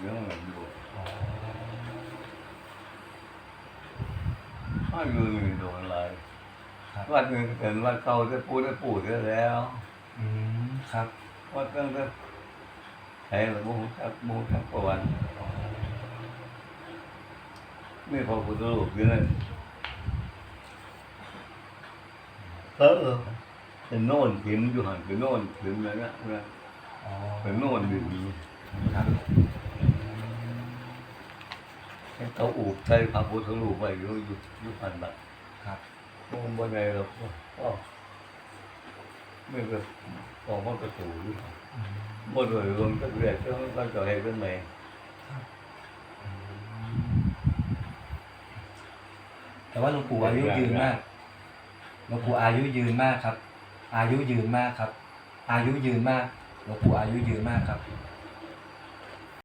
เรื่องอะไรอยู่อ๋อถ้าอยู่นี่โดนอะไรครับวัดหนึ่งเห็นวัดเก่าจะพูดจะพูดได้แล้วอืมครับวัดตั้งแต่ใช้ระบบจักมูจักประวันมีพระพุทธรูปอยู่นั่นเออเป็นโน่นหินอยู่หันเป็นโน่นหินนะนะนะอ๋อเป็นโน่นอยู่นี่ครับให้ เขาอูบใส่พระพุทธรูปไว้อยู่อยู่อยู่พันบัดครับมองบนไงเราก็ไม่ก็มองมันกระตูอยู่อืมบนเลยรวมก็เรียกก็ก็จะให้เป็นไงแต่ว่าหลวงปู่อายุยืนมากหลวงปู่อายุยืนมากครับ อายุยืนมากครับ อายุยืนมากหลวงปู่อายุยืนมากครับ